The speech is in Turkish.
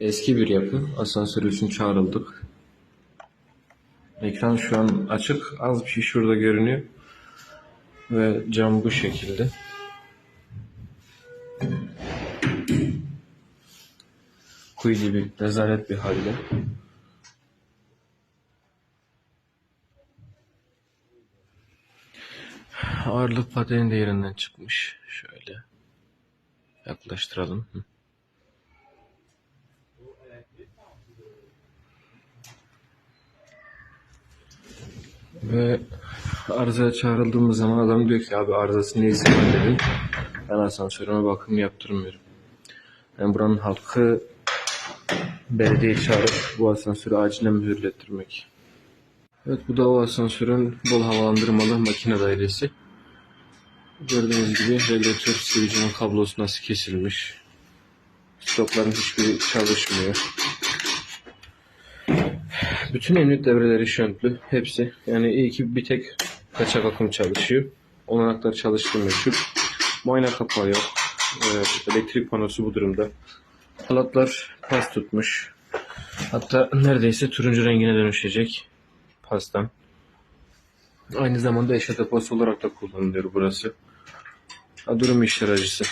Eski bir yapı. Asansör için çağrıldık. Ekran şu an açık. Az bir şey şurada görünüyor. Ve cam bu şekilde. Kuyu gibi rezalet bir halde. Ağırlık pateni de yerinden çıkmış. Şöyle yaklaştıralım. Hı. Ve arızaya çağrıldığımız zaman adam diyor ki abi arızası ne izin var dedi. Ben asansörüme bakım yaptırmıyorum. Yani buranın halkı belediye çağırıp bu asansörü acilen mühürlettirmek. Evet bu da o asansörün bol havalandırmalı makine dairesi. Gördüğünüz gibi regülatör sivicinin kablosu nasıl kesilmiş. Stopların hiçbiri çalışmıyor. Bütün emniyet devreleri şöntlü. Hepsi. Yani iyi ki bir tek kaçak akım çalışıyor. Olanaklar çalıştırmıyor. Şu muayene kapağı yok. Evet, elektrik panosu bu durumda. Halatlar pas tutmuş. Hatta neredeyse turuncu rengine dönüşecek pastan. Aynı zamanda eşya deposu olarak da kullanılıyor burası. Ha, durum işler acısı.